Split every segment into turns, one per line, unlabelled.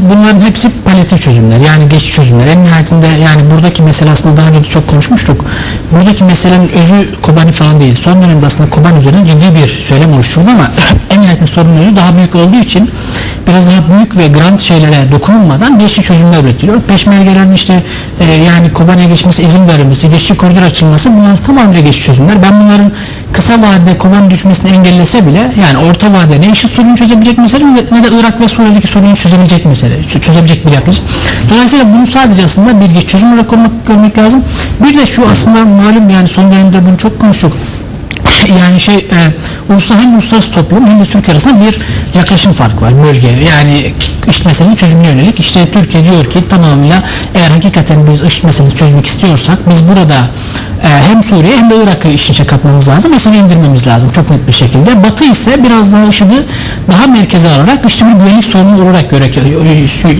bunların hepsi palyatif çözümler yani geçici çözümler. En nihayetinde yani buradaki mesele aslında daha önce çok konuşmuştuk. Buradaki meselenin özü Kobani falan değil. Son dönemde aslında Kobani üzerine ciddi bir söylem oluşturdu ama en nihayetinde sorunun özü daha büyük olduğu için biraz daha büyük ve grand şeylere dokunulmadan geçici çözümler üretiliyor. Peşmergelerin işte e, yani Kobani'ye geçmesi izin verilmesi, geçici koridor açılması bunlar tamamıyla geçici çözümler. Ben bunların kısa vadede Kobani düşmesini engellese bile yani orta vadede ne işi sorunu çözebilecek mesele ne de Irak ve Suriye'deki sorunu çözebilecek mesele, çö- çözebilecek bir yaklaşım. Dolayısıyla bunu sadece aslında bir geçici çözüm olarak görmek, lazım. Bir de şu aslında malum yani son dönemde bunu çok konuştuk yani şey e, ulusal hem uluslararası toplum hem de Türkiye arasında bir yaklaşım farkı var bölge yani iş meselenin çözümüne yönelik işte Türkiye diyor ki tamamıyla eğer hakikaten biz iş meselesini çözmek istiyorsak biz burada hem Suriye hem de Irak'ı işin içine katmamız lazım meseleyi indirmemiz lazım çok net bir şekilde. Batı ise biraz daha IŞİD'i daha merkeze alarak işte bir güvenlik sorunu olarak göre,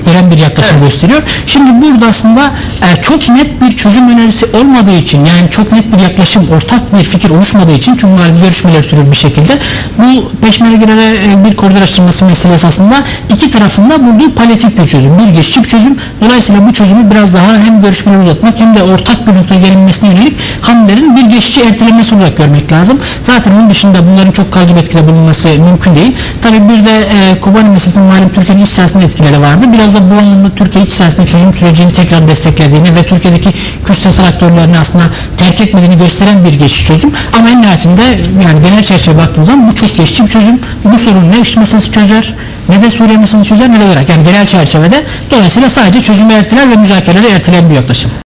gören bir yaklaşım gösteriyor. Şimdi burada aslında e, çok net bir çözüm önerisi olmadığı için yani çok net bir yaklaşım ortak bir fikir oluşmadığı için çünkü görüşmeler sürüyor bir şekilde. Bu peşmergelere e, bir koridor açılması meselesi aslında iki tarafında bulduğu palyatif bir çözüm bir geçici bir çözüm. Dolayısıyla bu çözümü biraz daha hem görüşmeleri uzatmak hem de ortak bir noktaya gelinmesine yönelik hamlelerin bir geçici ertelenmesi olarak görmek lazım. Zaten onun dışında bunların çok kalıcı bir etkide bulunması mümkün değil tabi bir de e, Kobani meselesinin malum Türkiye'nin iç siyasetinde etkileri vardı. Biraz da bu anlamda Türkiye iç siyasetinde çözüm sürecini tekrar desteklediğini ve Türkiye'deki Kürt aktörlerini aslında terk etmediğini gösteren bir geçici çözüm. Ama en nihayetinde yani genel çerçeve baktığımız zaman bu çok geçici bir çözüm. Bu sorun ne meselesi çözer ne de Suriye meselesi çözer ne de Irak. Yani genel çerçevede dolayısıyla sadece çözümü erteler ve müzakereleri erteleyen bir yaklaşım.